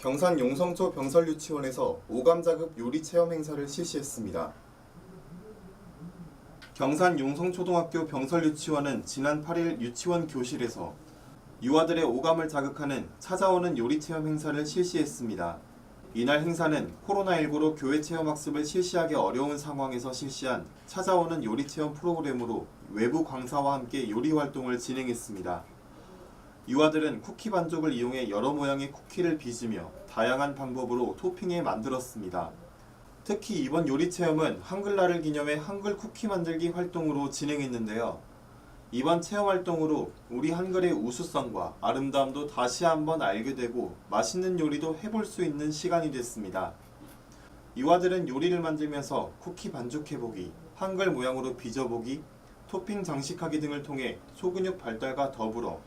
경산 용성초 병설유치원에서 오감자급 요리 체험 행사를 실시했습니다. 경산 용성초등학교 병설유치원은 지난 8일 유치원 교실에서 유아들의 오감을 자극하는 찾아오는 요리 체험 행사를 실시했습니다. 이날 행사는 코로나19로 교회 체험 학습을 실시하기 어려운 상황에서 실시한 찾아오는 요리 체험 프로그램으로 외부 강사와 함께 요리 활동을 진행했습니다. 유아들은 쿠키 반죽을 이용해 여러 모양의 쿠키를 빚으며 다양한 방법으로 토핑해 만들었습니다. 특히 이번 요리 체험은 한글날을 기념해 한글 쿠키 만들기 활동으로 진행했는데요. 이번 체험 활동으로 우리 한글의 우수성과 아름다움도 다시 한번 알게 되고 맛있는 요리도 해볼 수 있는 시간이 됐습니다. 유아들은 요리를 만들면서 쿠키 반죽해보기, 한글 모양으로 빚어보기, 토핑 장식하기 등을 통해 소근육 발달과 더불어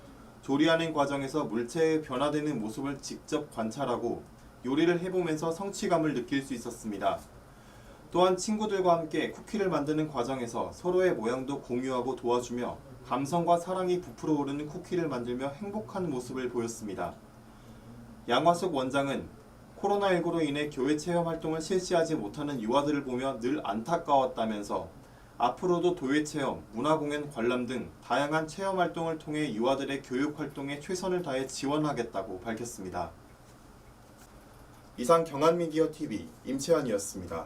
조리하는 과정에서 물체의 변화되는 모습을 직접 관찰하고 요리를 해보면서 성취감을 느낄 수 있었습니다. 또한 친구들과 함께 쿠키를 만드는 과정에서 서로의 모양도 공유하고 도와주며 감성과 사랑이 부풀어 오르는 쿠키를 만들며 행복한 모습을 보였습니다. 양화숙 원장은 코로나19로 인해 교회 체험 활동을 실시하지 못하는 유아들을 보며 늘 안타까웠다면서 앞으로도 도예 체험, 문화공연 관람 등 다양한 체험 활동을 통해 유아들의 교육 활동에 최선을 다해 지원하겠다고 밝혔습니다. 이상 경한미디어 TV 임채환이었습니다.